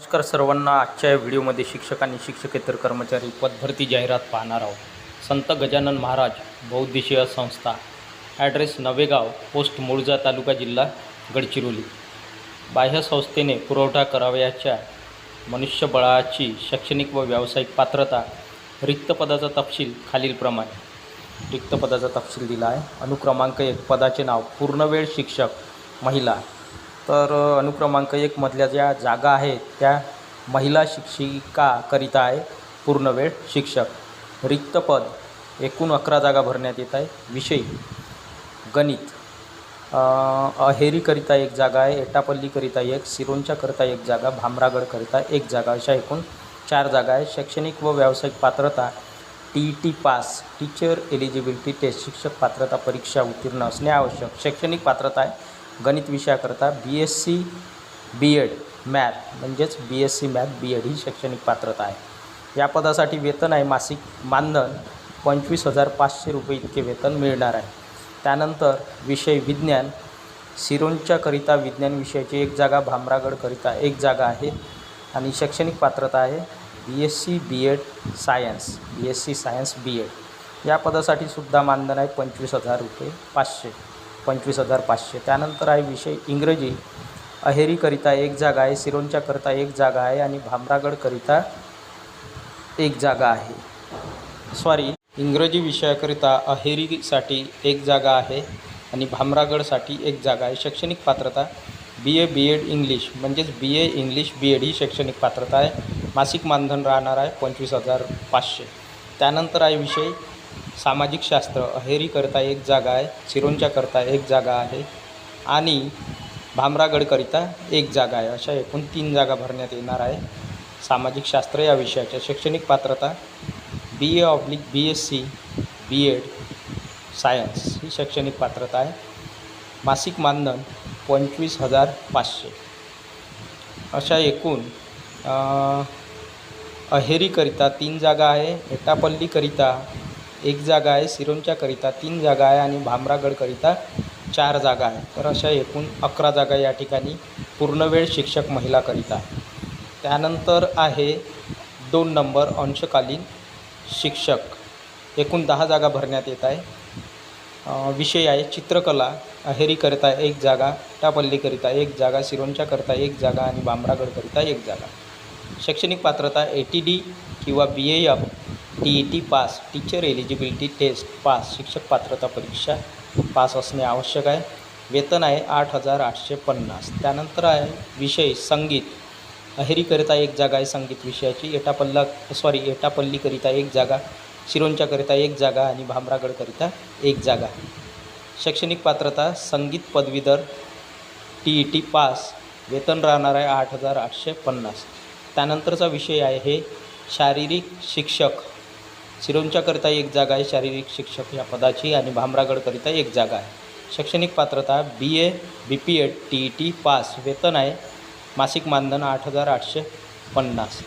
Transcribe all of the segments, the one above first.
नमस्कार सर्वांना. आजच्या या व्हिडिओमध्ये शिक्षक आणि शिक्षकेतर कर्मचारी पदभरती जाहिरात पाहणार आहोत. संत गजानन महाराज बहुउद्देशीय संस्था ॲड्रेस नवेगाव पोस्ट मुळजा तालुका जिल्हा गडचिरोली. बाह्य संस्थेने पुरवठा करावयाच्या मनुष्यबळाची शैक्षणिक व व्यावसायिक पात्रता रिक्त पदाचा तपशील खालीलप्रमाणे रिक्त पदाचा तपशील दिला आहे. अनुक्रमांक एक. पदाचे नाव पूर्णवेळ शिक्षक महिला. तर अनुक्रमांक एकमधल्या ज्या जागा आहेत त्या महिला शिक्षिकाकरिता आहे पूर्णवेळ शिक्षक. रिक्त पद एकूण अकरा जागा भरण्यात येत आहे. विषय गणित. अहेरीकरिता एक जागा आहे एटापल्लीकरिता एक सिरोंच्याकरिता एक जागा भामरागडकरिता एक जागा अशा एकूण चार जागा आहे शैक्षणिक व व्यावसायिक पात्रता T E T pass teacher eligibility test शिक्षक पात्रता परीक्षा उत्तीर्ण असणे आवश्यक. शैक्षणिक पात्रता आहे. गणित विषयाकरता B S C B Ed math म्हणजेच B S C math B Ed ही शैक्षणिक पात्रता आहे. या पदासाठी वेतन आहे मासिक मानधन पंचवीस हजार पाचशे रुपये इतके वेतन मिळणार आहे. त्यानंतर विषय विज्ञान सिरोंच्याकरिता विज्ञान विषयाची एक जागा भामरागडकरिता एक जागा आहे आणि शैक्षणिक पात्रता आहे B S C B Ed science B S C science B Ed या पदासाठी सुद्धा मानधन आहे पंचवीस हजार रुपये पाचशे. पंचवीस हजार पाचशे. त्यानंतर आहे विषय इंग्रजी. अहेरीकरिता एक जागा आहे सिरोंच्याकरिता एक जागा आहे आणि भामरागडकरिता एक जागा आहे. सॉरी इंग्रजी विषयाकरिता अहेरीसाठी एक जागा आहे आणि भामरागडसाठी एक जागा आहे. शैक्षणिक पात्रता B A B Ed English म्हणजेच बी ए इंग्लिश बी एड ही शैक्षणिक पात्रता आहे. मासिक मानधन राहणार आहे पंचवीस हजार पाचशे. त्यानंतर आहे विषय सामाजिक शास्त्र अहेरीकरिता एक जागा आहे चिरोंच्याकरता एक जागा आहे आणि भामरागडकरिता एक जागा आहे. अशा एकूण तीन जागा भरण्यात येणार आहे. सामाजिक शास्त्र या विषयाच्या शैक्षणिक पात्रता B A oblique B S C B Ed science ही शैक्षणिक पात्रता आहे. मासिक मानधन पंचवीस हजार पाचशे. अशा एकूण अहेरीकरिता तीन जागा आहे एटापल्लीकरिता एक जागा आहे सिरोंच्याकरिता तीन जागा आहे आणि भामरागडकरिता चार जागा आहे. तर अशा एकूण अकरा जागा या ठिकाणी पूर्णवेळ शिक्षक महिलाकरिता त्यानंतर आहे दोन नंबर अंशकालीन शिक्षक. एकूण दहा जागा भरण्यात येत आहे. विषय आहे चित्रकला. अहेरीकरिता एक जागा टापल्लीकरिता एक जागा सिरोंच्याकरिता एक जागा आणि भामरागडकरिता एक जागा. शैक्षणिक पात्रता ए टी डी किंवा B A M T E T pass teacher eligibility test pass शिक्षक पात्रता परीक्षा पास असणे आवश्यक आहे. वेतन आहे आठ हजार आठशे पन्नास. त्यानंतर आहे विषय संगीत. अहेरीकरिता एक जागा आहे संगीत विषयाची. एटापल्ला सॉरी एटापल्लीकरिता एक जागा. शिरोंच्याकरिता एक जागा आणि भामरागडकरिता एक जागा. शैक्षणिक पात्रता संगीत पदवीधर टी ई टी पास. वेतन राहणार आहे आठ हजार आठशे पन्नास. त्यानंतरचा विषय आहे हे शारीरिक शिक्षक. सिरोंच्याकरिता एक जागा आहे शारीरिक शिक्षक या पदाची आणि भामरागडकरिता एक जागा आहे. शैक्षणिक पात्रता B A B P Ed T E T pass. वेतन आहे मासिक मानधन आठ हजार आठशे पन्नास.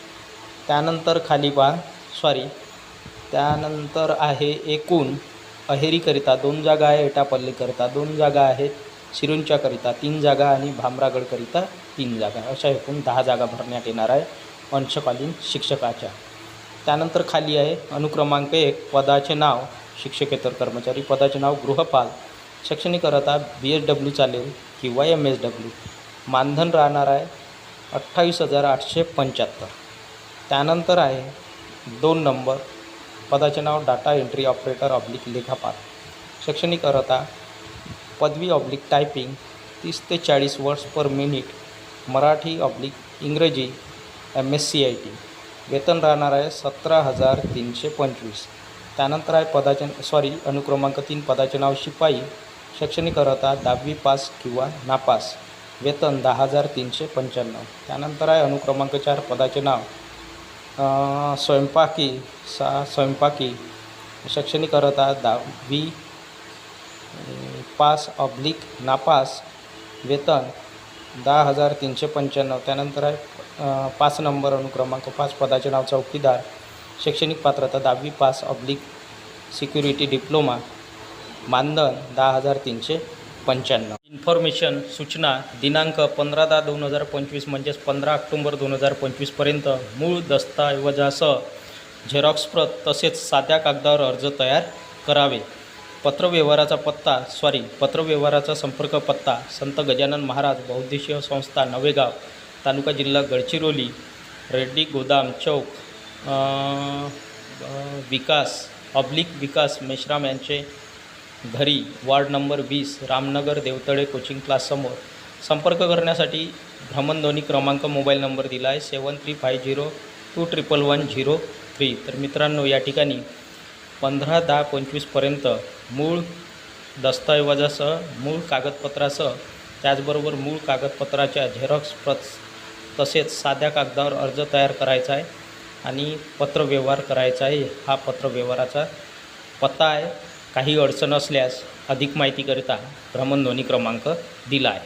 त्यानंतर खाली पहा. सॉरी त्यानंतर आहे एकूण अहेरीकरिता दोन जागा आहे एटापल्लीकरिता दोन जागा आहेत शिरूंच्याकरिता तीन जागा आणि भामरागडकरिता तीन जागा. अशा एकूण दहा जागा भरण्यात येणार आहे अंशकालीन शिक्षकाच्या. त्यानंतर खाली आहे अनुक्रमांक एक पदाचे नाव शिक्षकेतर कर्मचारी पदाचे नाव गृहपाल शैक्षणिक अर्हता बी एस डब्ल्यू चालेल किंवा एम एस डब्ल्यू मानधन राहणार आहे अठ्ठावीस हजार आठशे पंच्याहत्तर. त्यानंतर आहे दोन नंबर पदाचे नाव डाटा एंट्री ऑपरेटर ऑब्लिक लेखापाल. शैक्षणिक अर्हता पदवी ऑब्लिक टायपिंग तीस ते चाळीस words per minute Marathi oblique इंग्रजी M S C I T वेतन राहणार आहे सतरा हजार तीनशे पंचवीस. त्यानंतर आहे पदाचे सॉरी अनुक्रमांक तीन पदाचे नाव शिपाई शैक्षणिक अर्हता दहावी पास किंवा नापास. वेतन दहा हजार तीनशे पंच्याण्णव. त्यानंतर आहे अनुक्रमांक चार पदाचे नाव स्वयंपाकी सा स्वयंपाकी शैक्षणिक अर्हता दहावी पास ऑब्लिक नापास. वेतन दहा हजार तीनशे पंच्याण्णव. त्यानंतर आहे पाच नंबर अनुक्रमांक पाच पदाचे नाव चौकीदार शैक्षणिक पात्रता दहावी पास ऑब्लिक सिक्युरिटी डिप्लोमा मानधन दहा हजार तीनशे पंच्याण्णव. इन्फॉर्मेशन सूचना दिनांक पंधरा दहा दोन हजार पंचवीस म्हणजेच पंधरा ऑक्टोंबर दोन हजार पंचवीसपर्यंत मूळ दस्तऐवजासह झेरॉक्स प्रत तसेच साध्या कागदावर अर्ज तयार करावे. पत्रव्यवहाराचा पत्ता सॉरी पत्रव्यवहाराचा संपर्क पत्ता संत गजानन महाराज बहुद्देशीय संस्था नवेगाव. तालुका जिल्हा गडचिरोली रेड्डी गोदाम चौक विकास ऑब्लिक विकास मेश्राम यांचे घरी वार्ड नंबर वीस रामनगर देवतळे कोचिंग क्लाससमोर संपर्क करण्यासाठी भ्रमणध्वनी क्रमांक मोबाईल नंबर दिला आहे seven three five zero two triple one zero three तर मित्रांनो या ठिकाणी पंधरा दहा पंचवीसपर्यंत मूळ दस्तऐवजासह मूळ कागदपत्रासह त्याचबरोबर मूळ कागदपत्राच्या झेरॉक्स प्रत तसेच साध्या कागदावर अर्ज तयार करायचा आहे आणि पत्रव्यवहार करायचा आहे. हा पत्रव्यवहाराचा पत्ता आहे. काही अडचण असल्यास अधिक माहितीकरिता भ्रमणध्वनी क्रमांक दिला आहे.